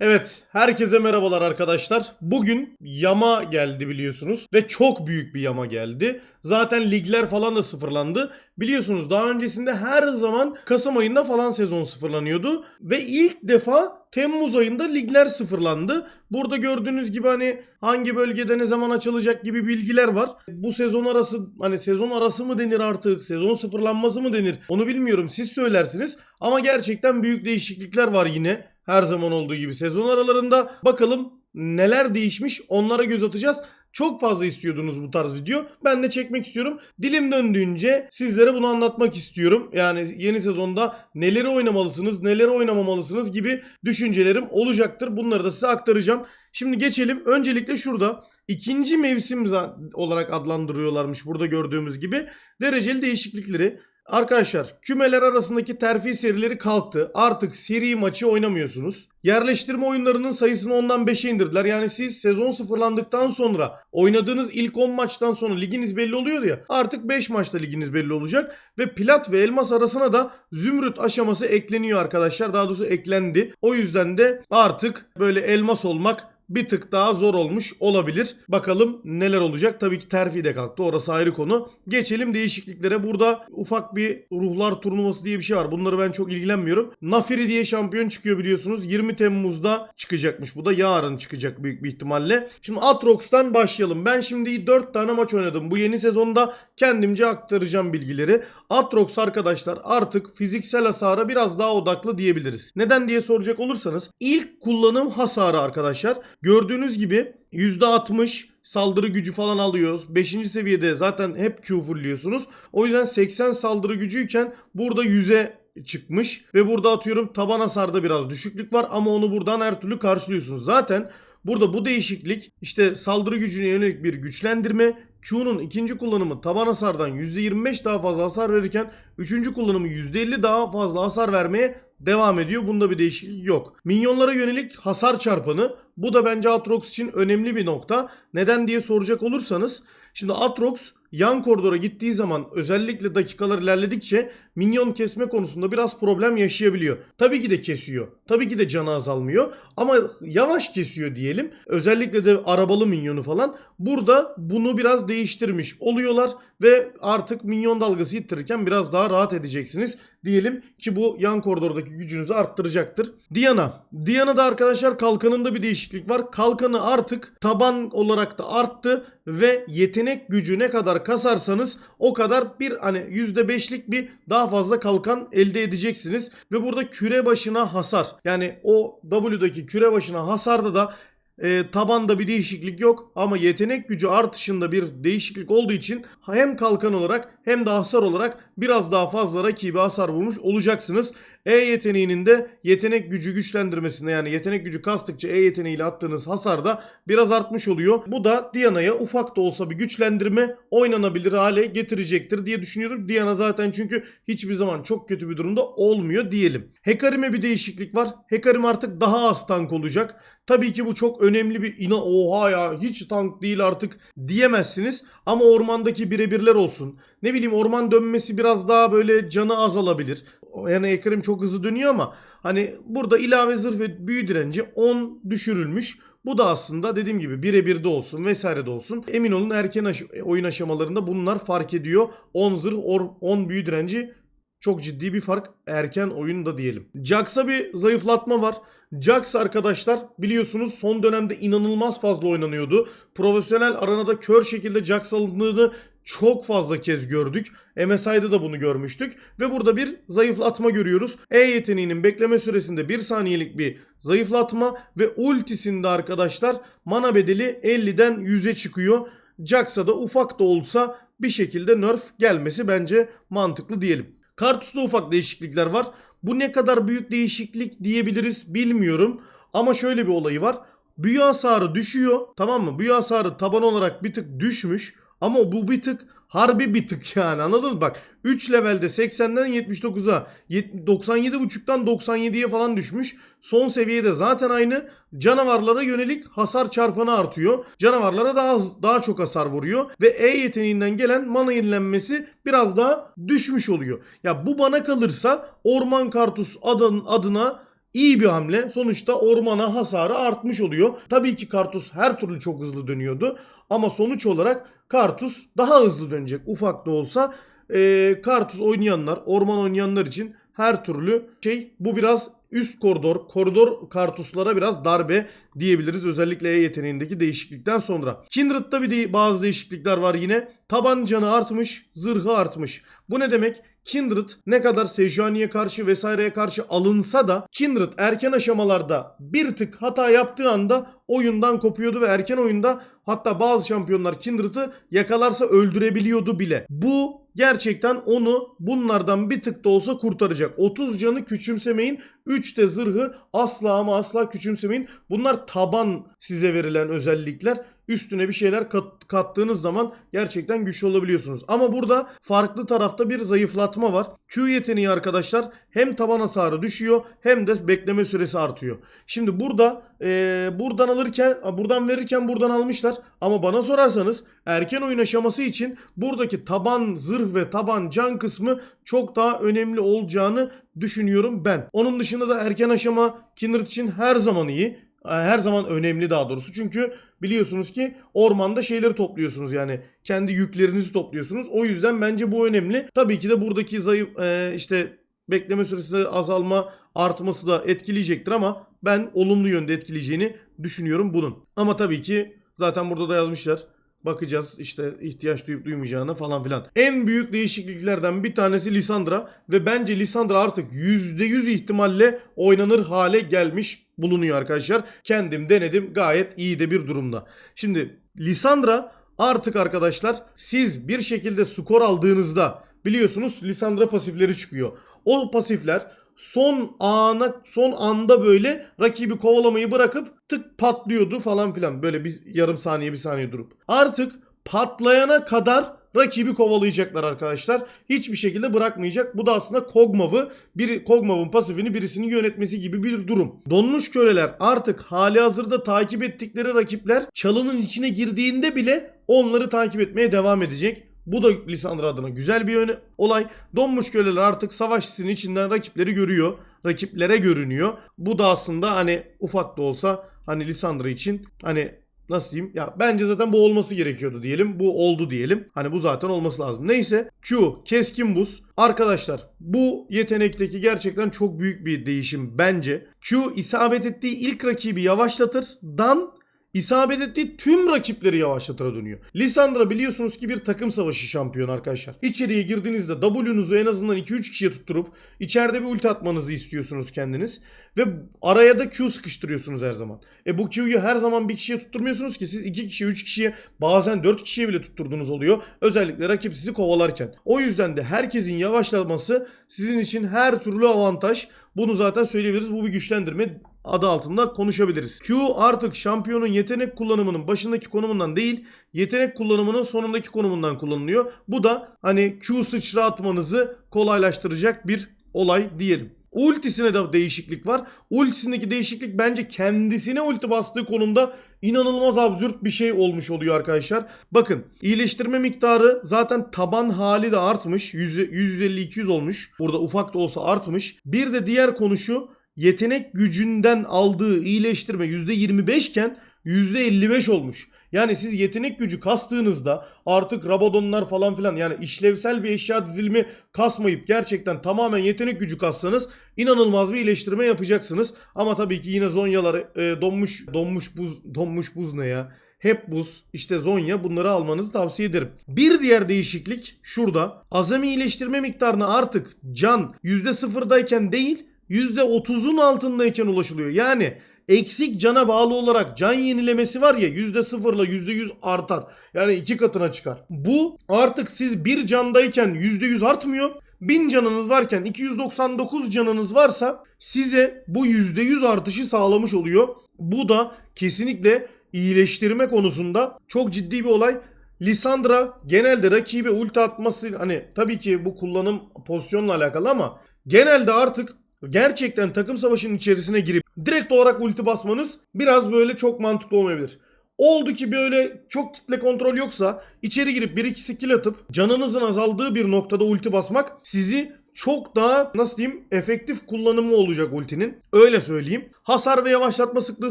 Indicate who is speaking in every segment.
Speaker 1: Evet, herkese merhabalar arkadaşlar. Bugün yama geldi biliyorsunuz ve çok büyük bir yama geldi. Zaten ligler falan da sıfırlandı. Biliyorsunuz daha öncesinde her zaman Kasım ayında falan sezon sıfırlanıyordu ve ilk defa Temmuz ayında ligler sıfırlandı. Burada gördüğünüz gibi hani hangi bölgede ne zaman açılacak gibi bilgiler var. Bu sezon arası hani sezon arası mı denir artık, sezon sıfırlanması mı denir onu bilmiyorum siz söylersiniz. Ama gerçekten büyük değişiklikler var yine her zaman olduğu gibi sezon aralarında. Bakalım neler değişmiş onlara göz atacağız. Çok fazla istiyordunuz bu tarz video. Ben de çekmek istiyorum. Dilim döndüğünce sizlere bunu anlatmak istiyorum. Yani yeni sezonda neleri oynamalısınız, neleri oynamamalısınız gibi düşüncelerim olacaktır. Bunları da size aktaracağım. Şimdi geçelim. Öncelikle şurada ikinci mevsim olarak adlandırıyorlarmış burada gördüğümüz gibi. Dereceli değişiklikleri. Arkadaşlar kümeler arasındaki terfi serileri kalktı. Artık seri maçı oynamıyorsunuz. Yerleştirme oyunlarının sayısını 10'dan 5'e indirdiler. Yani siz sezon sıfırlandıktan sonra oynadığınız ilk 10 maçtan sonra liginiz belli oluyor ya. Artık 5 maçta liginiz belli olacak. Ve plat ve elmas arasına da zümrüt aşaması ekleniyor arkadaşlar. Daha doğrusu eklendi. O yüzden de artık böyle elmas olmak bir tık daha zor olmuş olabilir. Bakalım neler olacak. Tabii ki terfi de kalktı. Orası ayrı konu. Geçelim değişikliklere. Burada ufak bir ruhlar turnuvası diye bir şey var. Bunları ben çok ilgilenmiyorum. Nafiri diye şampiyon çıkıyor biliyorsunuz. 20 Temmuz'da çıkacakmış. Bu da yarın çıkacak büyük bir ihtimalle. Şimdi Atrox'tan başlayalım. Ben şimdi 4 tane maç oynadım. Bu yeni sezonda kendimce aktaracağım bilgileri. Atrox arkadaşlar artık fiziksel hasara biraz daha odaklı diyebiliriz. Neden diye soracak olursanız ilk kullanım hasarı arkadaşlar gördüğünüz gibi %60 saldırı gücü falan alıyoruz. 5. seviyede zaten hep Q fullliyorsunuz. O yüzden 80 saldırı gücüyken burada 100'e çıkmış ve burada atıyorum taban hasarda biraz düşüklük var ama onu buradan her türlü karşılıyorsunuz. Zaten burada bu değişiklik işte saldırı gücüne yönelik bir güçlendirme Q'nun ikinci kullanımı taban hasardan %25 daha fazla hasar verirken üçüncü kullanımı %50 daha fazla hasar vermeye devam ediyor. Bunda bir değişiklik yok. Minyonlara yönelik hasar çarpanı bu da bence Atrox için önemli bir nokta. Neden diye soracak olursanız şimdi Atrox yan koridora gittiği zaman özellikle dakikalar ilerledikçe minyon kesme konusunda biraz problem yaşayabiliyor. Tabii ki de kesiyor. Tabii ki de canı azalmıyor ama yavaş kesiyor diyelim. Özellikle de arabalı minyonu falan. Burada bunu biraz değiştirmiş oluyorlar ve artık minyon dalgası ittirirken biraz daha rahat edeceksiniz diyelim ki bu yan koridordaki gücünüzü arttıracaktır. Diana. Diana'da arkadaşlar kalkanında bir değişiklik var. Kalkanı artık taban olarak da arttı ve yetenek gücü ne kadar kasarsanız o kadar bir hani %5'lik bir daha fazla kalkan elde edeceksiniz. Ve burada küre başına hasar yani o W'daki küre başına hasarda da e, tabanda bir değişiklik yok ama yetenek gücü artışında bir değişiklik olduğu için hem kalkan olarak hem de hasar olarak biraz daha fazla rakibe hasar vurmuş olacaksınız. E yeteneğinin de yetenek gücü güçlendirmesinde yani yetenek gücü kastıkça E yeteneğiyle attığınız hasar da biraz artmış oluyor. Bu da Diana'ya ufak da olsa bir güçlendirme oynanabilir hale getirecektir diye düşünüyorum. Diana zaten çünkü hiçbir zaman çok kötü bir durumda olmuyor diyelim. Hekarim'e bir değişiklik var. Hekarim artık daha az tank olacak. Tabii ki bu çok önemli bir ina oha ya hiç tank değil artık diyemezsiniz. Ama ormandaki birebirler olsun. Ne bileyim orman dönmesi biraz daha böyle canı azalabilir. Yani Hekarim çok hızlı dönüyor ama hani burada ilave zırh ve büyü direnci 10 düşürülmüş. Bu da aslında dediğim gibi birebir de olsun vesaire de olsun. Emin olun erken aş- oyun aşamalarında bunlar fark ediyor. 10 zırh, or- 10 büyü direnci çok ciddi bir fark erken oyunda diyelim. Jax'a bir zayıflatma var. Jax arkadaşlar biliyorsunuz son dönemde inanılmaz fazla oynanıyordu. Profesyonel aranada kör şekilde Jax alındığını çok fazla kez gördük. MSI'de de bunu görmüştük. Ve burada bir zayıflatma görüyoruz. E yeteneğinin bekleme süresinde 1 saniyelik bir zayıflatma ve ultisinde arkadaşlar mana bedeli 50'den 100'e çıkıyor. Jax'a da ufak da olsa bir şekilde nerf gelmesi bence mantıklı diyelim. Kartus'ta ufak değişiklikler var. Bu ne kadar büyük değişiklik diyebiliriz bilmiyorum. Ama şöyle bir olayı var. Büyü hasarı düşüyor. Tamam mı? Büyü hasarı taban olarak bir tık düşmüş. Ama bu bir tık harbi bir tık yani anladınız? Bak 3 levelde 80'den 79'a 97.5'tan 97'ye falan düşmüş. Son seviyede zaten aynı. Canavarlara yönelik hasar çarpanı artıyor. Canavarlara daha daha çok hasar vuruyor ve E yeteneğinden gelen mana yenilenmesi biraz daha düşmüş oluyor. Ya bu bana kalırsa Orman Kartus adın, adına iyi bir hamle. Sonuçta ormana hasarı artmış oluyor. Tabii ki Kartus her türlü çok hızlı dönüyordu. Ama sonuç olarak Kartus daha hızlı dönecek. Ufak da olsa e, Kartus oynayanlar, orman oynayanlar için her türlü şey bu biraz üst koridor, koridor kartuslara biraz darbe diyebiliriz. Özellikle E yeteneğindeki değişiklikten sonra. Kindred'da bir de bazı değişiklikler var yine. Taban canı artmış, zırhı artmış. Bu ne demek? Kindred ne kadar Sejuani'ye karşı vesaireye karşı alınsa da Kindred erken aşamalarda bir tık hata yaptığı anda oyundan kopuyordu ve erken oyunda hatta bazı şampiyonlar Kindred'ı yakalarsa öldürebiliyordu bile. Bu gerçekten onu bunlardan bir tık da olsa kurtaracak. 30 canı küçümsemeyin. 3 de zırhı asla ama asla küçümsemeyin. Bunlar taban size verilen özellikler. Üstüne bir şeyler kat- kattığınız zaman gerçekten güçlü olabiliyorsunuz. Ama burada farklı tarafta bir zayıflatma var. Q yeteneği arkadaşlar hem taban hasarı düşüyor hem de bekleme süresi artıyor. Şimdi burada eee, buradan alırken buradan verirken buradan almışlar. Ama bana sorarsanız erken oyun aşaması için buradaki taban zırh ve taban can kısmı çok daha önemli olacağını düşünüyorum ben. Onun dışında da erken aşama Kindred için her zaman iyi. Her zaman önemli daha doğrusu. Çünkü biliyorsunuz ki ormanda şeyleri topluyorsunuz yani kendi yüklerinizi topluyorsunuz. O yüzden bence bu önemli. Tabii ki de buradaki zayıf e, işte bekleme süresi azalma artması da etkileyecektir ama ben olumlu yönde etkileyeceğini düşünüyorum bunun. Ama tabii ki zaten burada da yazmışlar. Bakacağız işte ihtiyaç duyup duymayacağına falan filan. En büyük değişikliklerden bir tanesi Lisandra ve bence Lisandra artık %100 ihtimalle oynanır hale gelmiş bulunuyor arkadaşlar. Kendim denedim gayet iyi de bir durumda. Şimdi Lisandra artık arkadaşlar siz bir şekilde skor aldığınızda biliyorsunuz Lisandra pasifleri çıkıyor. O pasifler son ana son anda böyle rakibi kovalamayı bırakıp tık patlıyordu falan filan. Böyle bir yarım saniye bir saniye durup. Artık patlayana kadar rakibi kovalayacaklar arkadaşlar. Hiçbir şekilde bırakmayacak. Bu da aslında Kog'Maw'ı bir Kog'Maw'ın pasifini birisinin yönetmesi gibi bir durum. Donmuş köleler artık hali hazırda takip ettikleri rakipler çalının içine girdiğinde bile onları takip etmeye devam edecek. Bu da Lisandra adına güzel bir yönü, olay. Donmuş köleler artık savaş içinden rakipleri görüyor. Rakiplere görünüyor. Bu da aslında hani ufak da olsa hani Lisandra için hani nasıl diyeyim? Ya bence zaten bu olması gerekiyordu diyelim. Bu oldu diyelim. Hani bu zaten olması lazım. Neyse Q keskin buz. Arkadaşlar bu yetenekteki gerçekten çok büyük bir değişim bence. Q isabet ettiği ilk rakibi yavaşlatır. Dan isabet ettiği tüm rakipleri yavaşlatıra dönüyor. Lisandra biliyorsunuz ki bir takım savaşı şampiyonu arkadaşlar. İçeriye girdiğinizde W'nuzu en azından 2-3 kişiye tutturup içeride bir ulti atmanızı istiyorsunuz kendiniz. Ve araya da Q sıkıştırıyorsunuz her zaman. E bu Q'yu her zaman bir kişiye tutturmuyorsunuz ki siz 2 kişiye 3 kişiye bazen 4 kişiye bile tutturduğunuz oluyor. Özellikle rakip sizi kovalarken. O yüzden de herkesin yavaşlaması sizin için her türlü avantaj. Bunu zaten söyleyebiliriz. Bu bir güçlendirme adı altında konuşabiliriz. Q artık şampiyonun yetenek kullanımının başındaki konumundan değil, yetenek kullanımının sonundaki konumundan kullanılıyor. Bu da hani Q sıçra atmanızı kolaylaştıracak bir olay diyelim. Ultisine de değişiklik var. Ultisindeki değişiklik bence kendisine ulti bastığı konumda inanılmaz absürt bir şey olmuş oluyor arkadaşlar. Bakın iyileştirme miktarı zaten taban hali de artmış. 150-200 olmuş. Burada ufak da olsa artmış. Bir de diğer konu şu. Yetenek gücünden aldığı iyileştirme %25 iken %55 olmuş. Yani siz yetenek gücü kastığınızda artık Rabadonlar falan filan yani işlevsel bir eşya dizilimi kasmayıp gerçekten tamamen yetenek gücü kassanız inanılmaz bir iyileştirme yapacaksınız. Ama tabii ki yine Zonyalar e, donmuş donmuş buz donmuş buz ne ya? Hep buz, işte Zonya bunları almanızı tavsiye ederim. Bir diğer değişiklik şurada. Azami iyileştirme miktarına artık can %0'dayken değil %30'un altındayken ulaşılıyor. Yani eksik cana bağlı olarak can yenilemesi var ya %0 ile %100 artar. Yani iki katına çıkar. Bu artık siz bir candayken %100 artmıyor. 1000 canınız varken 299 canınız varsa size bu %100 artışı sağlamış oluyor. Bu da kesinlikle iyileştirme konusunda çok ciddi bir olay. Lisandra genelde rakibe ulti atması hani tabii ki bu kullanım pozisyonla alakalı ama genelde artık gerçekten takım savaşının içerisine girip direkt olarak ulti basmanız biraz böyle çok mantıklı olmayabilir. Oldu ki böyle çok kitle kontrol yoksa içeri girip 1-2 skill atıp canınızın azaldığı bir noktada ulti basmak sizi çok daha nasıl diyeyim efektif kullanımı olacak ultinin. Öyle söyleyeyim. Hasar ve yavaşlatma sıklığı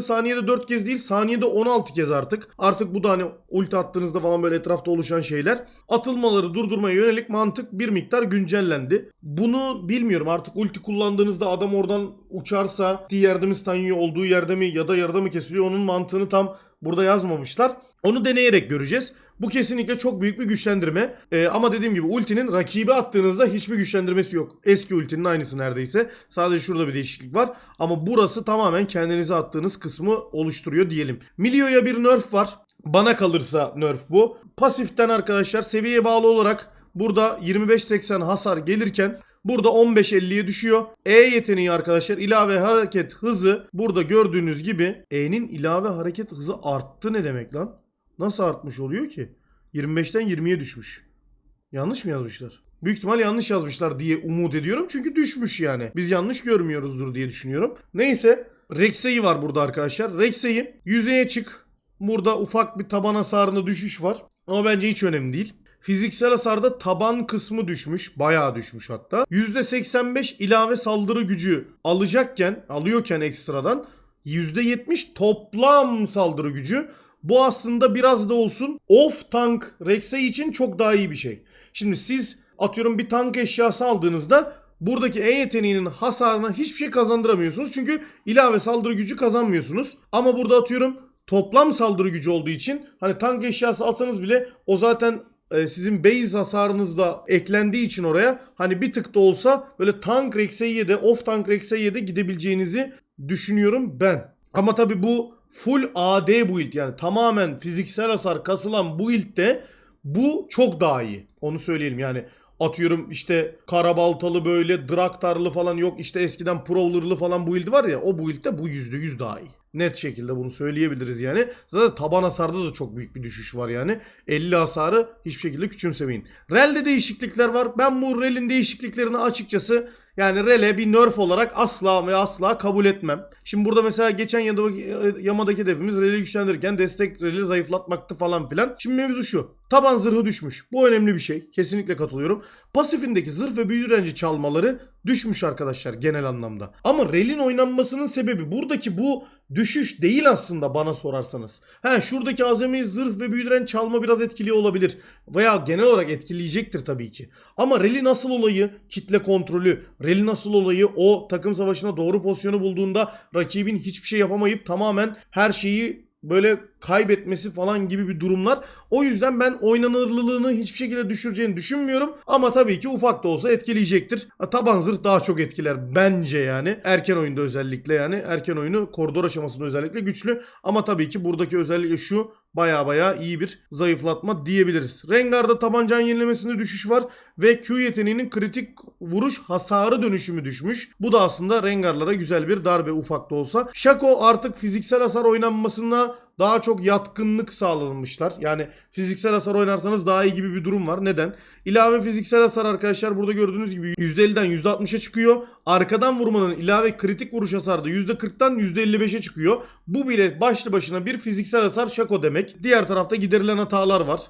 Speaker 1: saniyede 4 kez değil saniyede 16 kez artık. Artık bu da hani ulti attığınızda falan böyle etrafta oluşan şeyler. Atılmaları durdurmaya yönelik mantık bir miktar güncellendi. Bunu bilmiyorum artık ulti kullandığınızda adam oradan uçarsa diğer mi stanyıyor olduğu yerde mi ya da yarıda mı kesiliyor onun mantığını tam burada yazmamışlar. Onu deneyerek göreceğiz. Bu kesinlikle çok büyük bir güçlendirme. Ee, ama dediğim gibi ultinin rakibi attığınızda hiçbir güçlendirmesi yok. Eski ultinin aynısı neredeyse. Sadece şurada bir değişiklik var. Ama burası tamamen kendinize attığınız kısmı oluşturuyor diyelim. Milio'ya bir nerf var. Bana kalırsa nerf bu. Pasiften arkadaşlar seviyeye bağlı olarak burada 25-80 hasar gelirken Burada 15.50'ye düşüyor. E yeteneği arkadaşlar ilave hareket hızı burada gördüğünüz gibi E'nin ilave hareket hızı arttı ne demek lan? Nasıl artmış oluyor ki? 25'ten 20'ye düşmüş. Yanlış mı yazmışlar? Büyük ihtimal yanlış yazmışlar diye umut ediyorum. Çünkü düşmüş yani. Biz yanlış görmüyoruzdur diye düşünüyorum. Neyse. Rex'e'yi var burada arkadaşlar. Rex'e'yi yüzeye çık. Burada ufak bir taban hasarında düşüş var. Ama bence hiç önemli değil. Fiziksel hasarda taban kısmı düşmüş. Bayağı düşmüş hatta. %85 ilave saldırı gücü alacakken, alıyorken ekstradan %70 toplam saldırı gücü. Bu aslında biraz da olsun off tank Rex'e için çok daha iyi bir şey. Şimdi siz atıyorum bir tank eşyası aldığınızda buradaki E yeteneğinin hasarına hiçbir şey kazandıramıyorsunuz. Çünkü ilave saldırı gücü kazanmıyorsunuz. Ama burada atıyorum toplam saldırı gücü olduğu için hani tank eşyası alsanız bile o zaten e, sizin base hasarınızda eklendiği için oraya hani bir tık da olsa böyle tank Rex'e de off tank Rex'e de gidebileceğinizi düşünüyorum ben. Ama tabi bu full AD build yani tamamen fiziksel hasar kasılan build'de bu çok daha iyi. Onu söyleyelim yani atıyorum işte karabaltalı böyle draktarlı falan yok işte eskiden prowler'lı falan build var ya o build'de bu %100 daha iyi. Net şekilde bunu söyleyebiliriz yani. Zaten taban hasarda da çok büyük bir düşüş var yani. 50 hasarı hiçbir şekilde küçümsemeyin. Rel'de değişiklikler var. Ben bu Rel'in değişikliklerini açıkçası yani Rel'e bir nerf olarak asla ve asla kabul etmem. Şimdi burada mesela geçen yamadaki hedefimiz Rel'i güçlendirirken destek Rel'i zayıflatmaktı falan filan. Şimdi mevzu şu. Taban zırhı düşmüş. Bu önemli bir şey. Kesinlikle katılıyorum. Pasifindeki zırh ve büyü direnci çalmaları düşmüş arkadaşlar genel anlamda. Ama Rel'in oynanmasının sebebi buradaki bu düşüş değil aslında bana sorarsanız. Ha şuradaki azami zırh ve büyü direnç çalma biraz etkili olabilir. Veya genel olarak etkileyecektir tabii ki. Ama Rel'in asıl olayı kitle kontrolü. Rel'in asıl olayı o takım savaşına doğru pozisyonu bulduğunda rakibin hiçbir şey yapamayıp tamamen her şeyi böyle kaybetmesi falan gibi bir durumlar. O yüzden ben oynanırlılığını hiçbir şekilde düşüreceğini düşünmüyorum. Ama tabii ki ufak da olsa etkileyecektir. Taban zırh daha çok etkiler bence yani. Erken oyunda özellikle yani. Erken oyunu koridor aşamasında özellikle güçlü. Ama tabii ki buradaki özellikle şu baya baya iyi bir zayıflatma diyebiliriz. Rengar'da tabancanın yenilemesinde düşüş var ve Q yeteneğinin kritik vuruş hasarı dönüşümü düşmüş. Bu da aslında Rengar'lara güzel bir darbe ufak da olsa. Shaco artık fiziksel hasar oynanmasına daha çok yatkınlık sağlanmışlar. Yani fiziksel hasar oynarsanız daha iyi gibi bir durum var. Neden? İlave fiziksel hasar arkadaşlar burada gördüğünüz gibi %50'den %60'a çıkıyor. Arkadan vurmanın ilave kritik vuruş hasarı da %40'dan %55'e çıkıyor. Bu bile başlı başına bir fiziksel hasar şako demek. Diğer tarafta giderilen hatalar var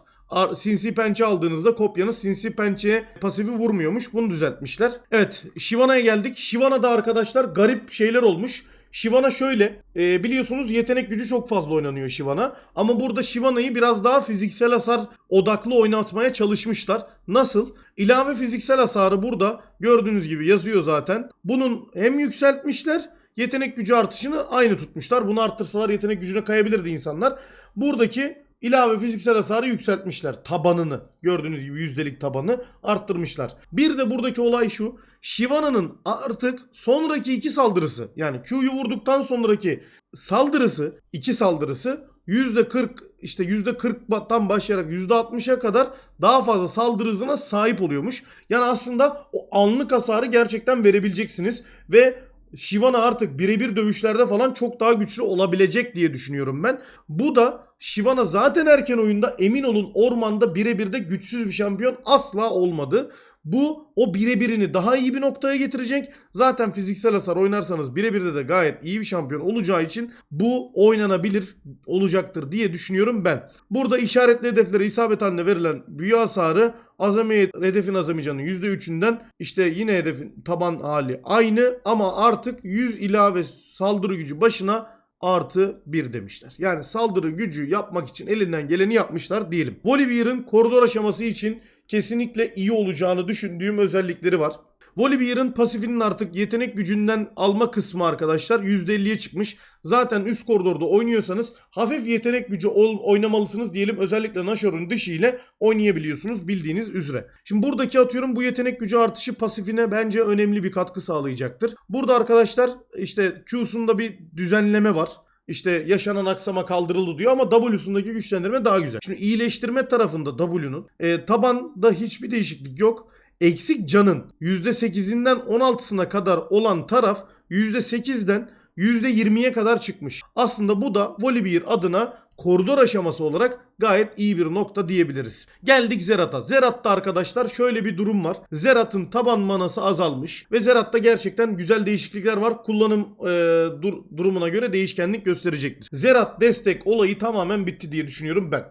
Speaker 1: sinsi pençe aldığınızda kopyanız sinsi pençeye pasifi vurmuyormuş. Bunu düzeltmişler. Evet Shivana'ya geldik. Shivana'da arkadaşlar garip şeyler olmuş. Shyvana şöyle e, biliyorsunuz yetenek gücü çok fazla oynanıyor Shyvana ama burada Shyvana'yı biraz daha fiziksel hasar odaklı oynatmaya çalışmışlar. Nasıl? İlave fiziksel hasarı burada gördüğünüz gibi yazıyor zaten. Bunun hem yükseltmişler yetenek gücü artışını aynı tutmuşlar. Bunu arttırsalar yetenek gücüne kayabilirdi insanlar. Buradaki ilave fiziksel hasarı yükseltmişler. Tabanını gördüğünüz gibi yüzdelik tabanı arttırmışlar. Bir de buradaki olay şu. Shivana'nın artık sonraki iki saldırısı yani Q'yu vurduktan sonraki saldırısı iki saldırısı %40 işte %40'dan başlayarak %60'a kadar daha fazla saldırı hızına sahip oluyormuş. Yani aslında o anlık hasarı gerçekten verebileceksiniz ve Shivana artık birebir dövüşlerde falan çok daha güçlü olabilecek diye düşünüyorum ben. Bu da Shivana zaten erken oyunda emin olun ormanda birebir de güçsüz bir şampiyon asla olmadı. Bu o birebirini daha iyi bir noktaya getirecek. Zaten fiziksel hasar oynarsanız birebirde de gayet iyi bir şampiyon olacağı için bu oynanabilir olacaktır diye düşünüyorum ben. Burada işaretli hedeflere isabet haline verilen büyü hasarı azami hedefin azami canı %3'ünden işte yine hedefin taban hali aynı ama artık 100 ilave saldırı gücü başına artı 1 demişler. Yani saldırı gücü yapmak için elinden geleni yapmışlar diyelim. Volibear'ın koridor aşaması için kesinlikle iyi olacağını düşündüğüm özellikleri var. Volibear'ın pasifinin artık yetenek gücünden alma kısmı arkadaşlar %50'ye çıkmış. Zaten üst koridorda oynuyorsanız hafif yetenek gücü oynamalısınız diyelim. Özellikle Nashor'un dışı ile oynayabiliyorsunuz bildiğiniz üzere. Şimdi buradaki atıyorum bu yetenek gücü artışı pasifine bence önemli bir katkı sağlayacaktır. Burada arkadaşlar işte Q'sunda bir düzenleme var. İşte yaşanan aksama kaldırıldı diyor ama W'sundaki güçlendirme daha güzel. Şimdi iyileştirme tarafında W'nun e, tabanda hiçbir değişiklik yok. Eksik canın %8'inden 16'sına kadar olan taraf %8'den %20'ye kadar çıkmış. Aslında bu da Volibear adına koridor aşaması olarak gayet iyi bir nokta diyebiliriz. Geldik Zerat'a. Zerat'ta arkadaşlar şöyle bir durum var. Zerat'ın taban manası azalmış ve Zerat'ta gerçekten güzel değişiklikler var. Kullanım e, dur- durumuna göre değişkenlik gösterecektir. Zerat destek olayı tamamen bitti diye düşünüyorum ben.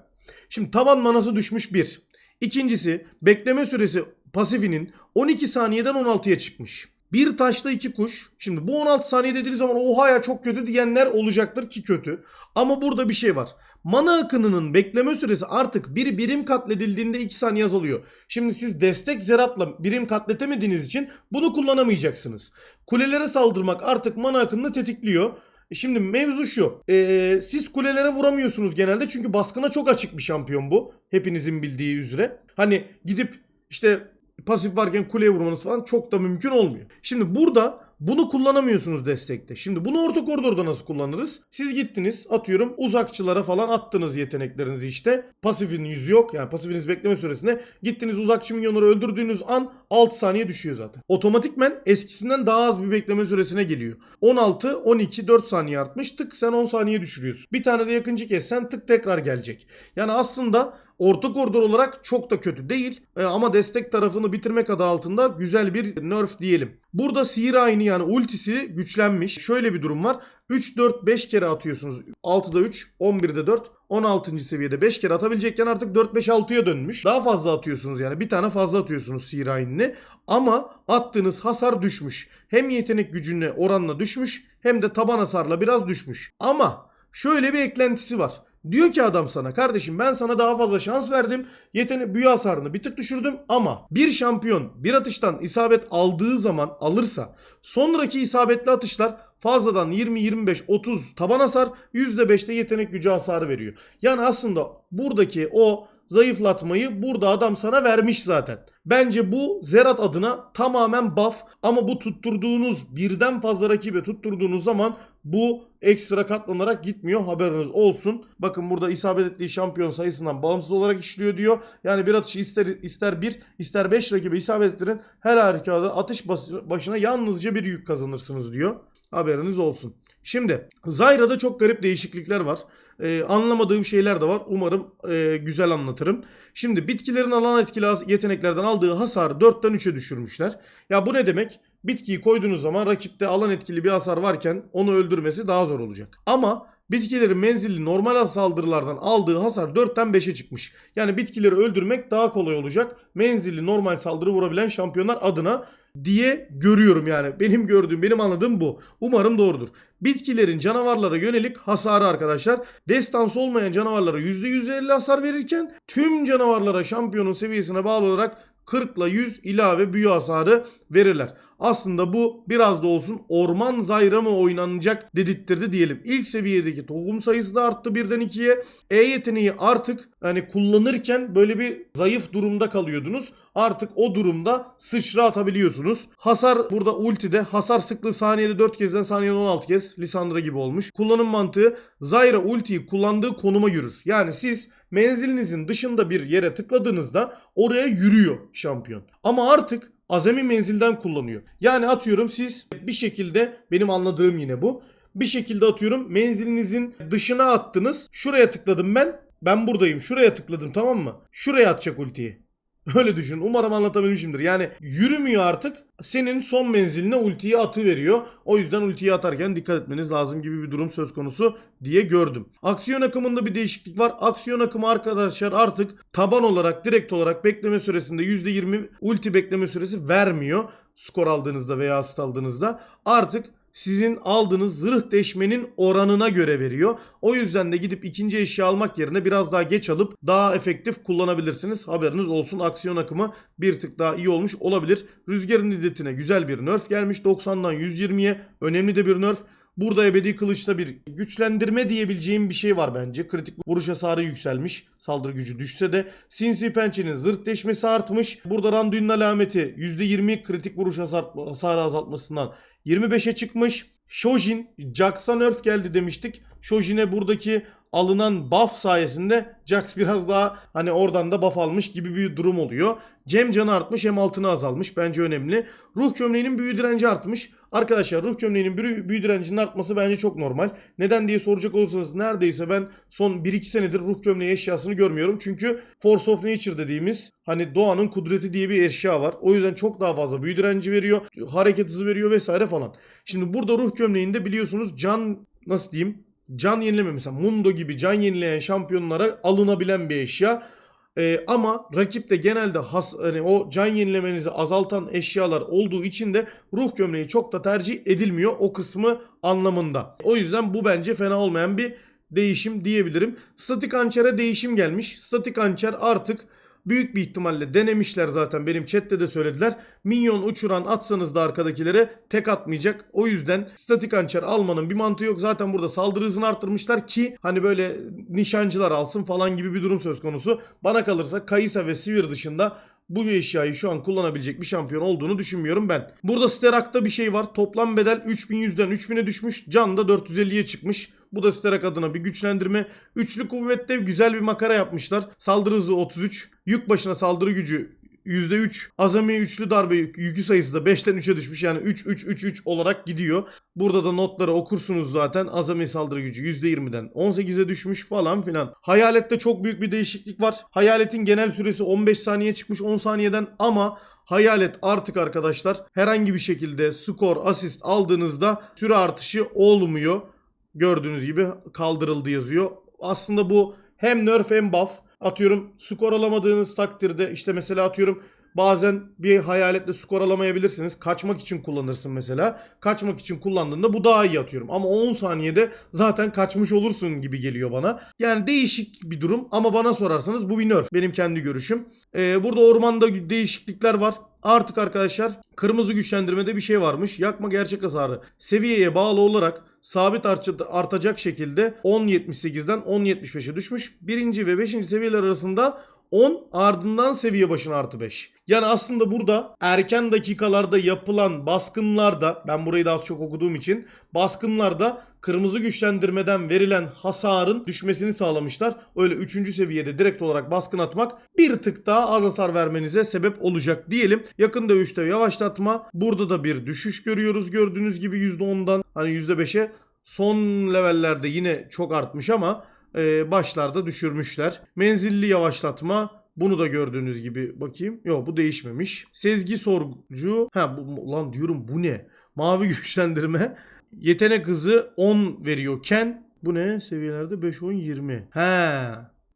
Speaker 1: Şimdi taban manası düşmüş bir. İkincisi bekleme süresi pasifinin 12 saniyeden 16'ya çıkmış. Bir taşla iki kuş. Şimdi bu 16 saniye dediğiniz zaman oha ya çok kötü diyenler olacaktır ki kötü. Ama burada bir şey var. Mana akınının bekleme süresi artık bir birim katledildiğinde 2 saniye azalıyor. Şimdi siz destek zeratla birim katletemediğiniz için bunu kullanamayacaksınız. Kulelere saldırmak artık mana akınını tetikliyor. E Şimdi mevzu şu. Ee, siz kulelere vuramıyorsunuz genelde çünkü baskına çok açık bir şampiyon bu. Hepinizin bildiği üzere. Hani gidip işte pasif varken kuleye vurmanız falan çok da mümkün olmuyor. Şimdi burada bunu kullanamıyorsunuz destekte. Şimdi bunu orta koridorda nasıl kullanırız? Siz gittiniz atıyorum uzakçılara falan attınız yeteneklerinizi işte. Pasifin yüzü yok yani pasifiniz bekleme süresinde. Gittiniz uzakçı minyonları öldürdüğünüz an 6 saniye düşüyor zaten. Otomatikmen eskisinden daha az bir bekleme süresine geliyor. 16, 12, 4 saniye artmış tık sen 10 saniye düşürüyorsun. Bir tane de yakıncı kessen tık tekrar gelecek. Yani aslında Orta koridor olarak çok da kötü değil E, ama destek tarafını bitirmek adı altında güzel bir nerf diyelim. Burada sihir ayini yani ultisi güçlenmiş. Şöyle bir durum var. 3, 4, 5 kere atıyorsunuz. 6'da 3, 11'de 4, 16. seviyede 5 kere atabilecekken artık 4, 5, 6'ya dönmüş. Daha fazla atıyorsunuz yani. Bir tane fazla atıyorsunuz sihir ayinini. Ama attığınız hasar düşmüş. Hem yetenek gücüne oranla düşmüş hem de taban hasarla biraz düşmüş. Ama şöyle bir eklentisi var. Diyor ki adam sana kardeşim ben sana daha fazla şans verdim. Yetenek büyü hasarını bir tık düşürdüm ama bir şampiyon bir atıştan isabet aldığı zaman alırsa sonraki isabetli atışlar fazladan 20 25 30 taban hasar %5'te yetenek gücü hasarı veriyor. Yani aslında buradaki o zayıflatmayı burada adam sana vermiş zaten. Bence bu Zerat adına tamamen buff ama bu tutturduğunuz birden fazla rakibe tutturduğunuz zaman bu ekstra katlanarak gitmiyor haberiniz olsun. Bakın burada isabet ettiği şampiyon sayısından bağımsız olarak işliyor diyor. Yani bir atışı ister ister bir ister 5 rakibe isabet ettirin her halükarda atış başına yalnızca bir yük kazanırsınız diyor. Haberiniz olsun. Şimdi Zyra'da çok garip değişiklikler var. Ee, anlamadığım şeyler de var. Umarım e, güzel anlatırım. Şimdi bitkilerin alan etkili yeteneklerden aldığı hasarı 4'ten 3'e düşürmüşler. Ya bu ne demek? Bitkiyi koyduğunuz zaman rakipte alan etkili bir hasar varken onu öldürmesi daha zor olacak. Ama bitkilerin menzilli normal saldırılardan aldığı hasar 4'ten 5'e çıkmış. Yani bitkileri öldürmek daha kolay olacak. Menzilli normal saldırı vurabilen şampiyonlar adına diye görüyorum yani. Benim gördüğüm, benim anladığım bu. Umarım doğrudur. Bitkilerin canavarlara yönelik hasarı arkadaşlar destans olmayan canavarlara %150 hasar verirken tüm canavarlara şampiyonun seviyesine bağlı olarak 40 ile 100 ilave büyü hasarı verirler. Aslında bu biraz da olsun orman zayra mı oynanacak dedirttirdi diyelim. İlk seviyedeki tohum sayısı da arttı birden ikiye. E yeteneği artık hani kullanırken böyle bir zayıf durumda kalıyordunuz. Artık o durumda sıçra atabiliyorsunuz. Hasar burada ultide hasar sıklığı saniyede 4 kezden saniyede 16 kez. Lisandra gibi olmuş. Kullanım mantığı Zyra ultiyi kullandığı konuma yürür. Yani siz menzilinizin dışında bir yere tıkladığınızda oraya yürüyor şampiyon. Ama artık azami menzilden kullanıyor. Yani atıyorum siz bir şekilde benim anladığım yine bu. Bir şekilde atıyorum menzilinizin dışına attınız. Şuraya tıkladım ben. Ben buradayım. Şuraya tıkladım tamam mı? Şuraya atacak ultiyi. Öyle düşün. Umarım anlatabilmişimdir. Yani yürümüyor artık. Senin son menziline ultiyi atı veriyor. O yüzden ultiyi atarken dikkat etmeniz lazım gibi bir durum söz konusu diye gördüm. Aksiyon akımında bir değişiklik var. Aksiyon akımı arkadaşlar artık taban olarak direkt olarak bekleme süresinde %20 ulti bekleme süresi vermiyor. Skor aldığınızda veya asist aldığınızda artık sizin aldığınız zırh deşmenin oranına göre veriyor. O yüzden de gidip ikinci eşya almak yerine biraz daha geç alıp daha efektif kullanabilirsiniz. Haberiniz olsun aksiyon akımı bir tık daha iyi olmuş olabilir. Rüzgarın iddetine güzel bir nerf gelmiş 90'dan 120'ye önemli de bir nerf. Burada ebedi kılıçta bir güçlendirme diyebileceğim bir şey var bence. Kritik vuruş hasarı yükselmiş. Saldırı gücü düşse de. Sinsi pençenin zırt deşmesi artmış. Burada Randuin'in alameti %20 kritik vuruş hasar, hasarı azaltmasından 25'e çıkmış. Shojin, Jax'a nerf geldi demiştik. Shojin'e buradaki alınan buff sayesinde Jax biraz daha hani oradan da buff almış gibi bir durum oluyor. Cem canı artmış hem altını azalmış bence önemli. Ruh gömleğinin büyü direnci artmış. Arkadaşlar ruh gömleğinin büyü, büyü direncinin artması bence çok normal. Neden diye soracak olursanız neredeyse ben son 1-2 senedir ruh gömleği eşyasını görmüyorum. Çünkü Force of Nature dediğimiz hani doğanın kudreti diye bir eşya var. O yüzden çok daha fazla büyü direnci veriyor. Hareket hızı veriyor vesaire falan. Şimdi burada ruh gömleğinde biliyorsunuz can nasıl diyeyim can yenileme mesela Mundo gibi can yenileyen şampiyonlara alınabilen bir eşya. Ee, ama rakipte genelde has, hani o can yenilemenizi azaltan eşyalar olduğu için de ruh gömleği çok da tercih edilmiyor o kısmı anlamında. O yüzden bu bence fena olmayan bir değişim diyebilirim. Statik hançere değişim gelmiş. Statik hançer artık büyük bir ihtimalle denemişler zaten benim chatte de söylediler. Minyon uçuran atsanız da arkadakilere tek atmayacak. O yüzden statik hançer almanın bir mantığı yok. Zaten burada saldırı hızını arttırmışlar ki hani böyle nişancılar alsın falan gibi bir durum söz konusu. Bana kalırsa Kayısa ve Sivir dışında bu eşyayı şu an kullanabilecek bir şampiyon olduğunu düşünmüyorum ben. Burada Sterak'ta bir şey var. Toplam bedel 3100'den 3000'e düşmüş. Can da 450'ye çıkmış. Bu da Sterak adına bir güçlendirme. Üçlü kuvvette güzel bir makara yapmışlar. Saldırı hızı 33. Yük başına saldırı gücü %3. Azami üçlü darbe yükü sayısı da 5'ten 3'e düşmüş. Yani 3 3 3 3 olarak gidiyor. Burada da notları okursunuz zaten. Azami saldırı gücü %20'den 18'e düşmüş falan filan. Hayalette çok büyük bir değişiklik var. Hayaletin genel süresi 15 saniye çıkmış 10 saniyeden ama Hayalet artık arkadaşlar herhangi bir şekilde skor, asist aldığınızda süre artışı olmuyor. Gördüğünüz gibi kaldırıldı yazıyor. Aslında bu hem nerf hem buff. Atıyorum skor alamadığınız takdirde işte mesela atıyorum bazen bir hayaletle skor alamayabilirsiniz. Kaçmak için kullanırsın mesela. Kaçmak için kullandığında bu daha iyi atıyorum. Ama 10 saniyede zaten kaçmış olursun gibi geliyor bana. Yani değişik bir durum ama bana sorarsanız bu bir nerf. Benim kendi görüşüm. Ee, burada ormanda değişiklikler var. Artık arkadaşlar kırmızı güçlendirmede bir şey varmış. Yakma gerçek hasarı seviyeye bağlı olarak sabit art- artacak şekilde 10.78'den 10.75'e düşmüş. Birinci ve beşinci seviyeler arasında 10 ardından seviye başına artı 5. Yani aslında burada erken dakikalarda yapılan baskınlarda ben burayı da az çok okuduğum için baskınlarda kırmızı güçlendirmeden verilen hasarın düşmesini sağlamışlar. Öyle 3. seviyede direkt olarak baskın atmak bir tık daha az hasar vermenize sebep olacak diyelim. Yakın dövüşte yavaşlatma. Burada da bir düşüş görüyoruz gördüğünüz gibi %10'dan hani %5'e. Son levellerde yine çok artmış ama e, başlarda düşürmüşler. Menzilli yavaşlatma bunu da gördüğünüz gibi bakayım. Yok bu değişmemiş. Sezgi sorgucu. Ha bu, lan diyorum bu ne? Mavi güçlendirme. Yetenek hızı 10 veriyorken bu ne? Seviyelerde 5 10 20. He.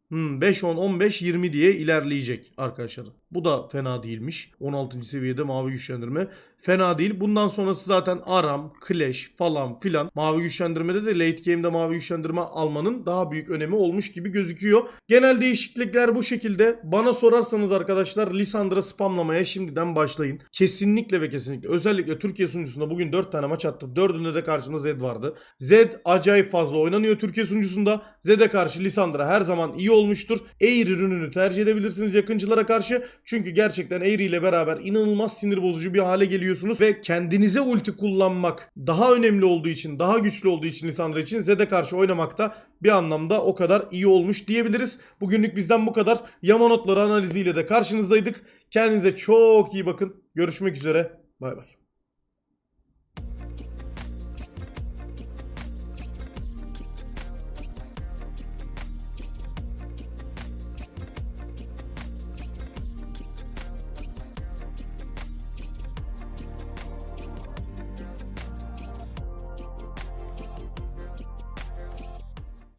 Speaker 1: Hmm, 5 10 15 20 diye ilerleyecek arkadaşlar. Bu da fena değilmiş. 16. seviyede mavi güçlendirme. Fena değil. Bundan sonrası zaten Aram, Clash falan filan. Mavi güçlendirmede de late game'de mavi güçlendirme almanın daha büyük önemi olmuş gibi gözüküyor. Genel değişiklikler bu şekilde. Bana sorarsanız arkadaşlar Lisandra spamlamaya şimdiden başlayın. Kesinlikle ve kesinlikle. Özellikle Türkiye sunucusunda bugün 4 tane maç attım. 4'ünde de karşımda Zed vardı. Zed acayip fazla oynanıyor Türkiye sunucusunda. Zed'e karşı Lisandra her zaman iyi olmuştur. Air ürününü tercih edebilirsiniz yakıncılara karşı. Çünkü gerçekten Aerie ile beraber inanılmaz sinir bozucu bir hale geliyorsunuz ve kendinize ulti kullanmak daha önemli olduğu için, daha güçlü olduğu için Lisandra için Zed'e karşı oynamakta bir anlamda o kadar iyi olmuş diyebiliriz. Bugünlük bizden bu kadar. Yamanotları analiziyle de karşınızdaydık. Kendinize çok iyi bakın. Görüşmek üzere. Bay bay.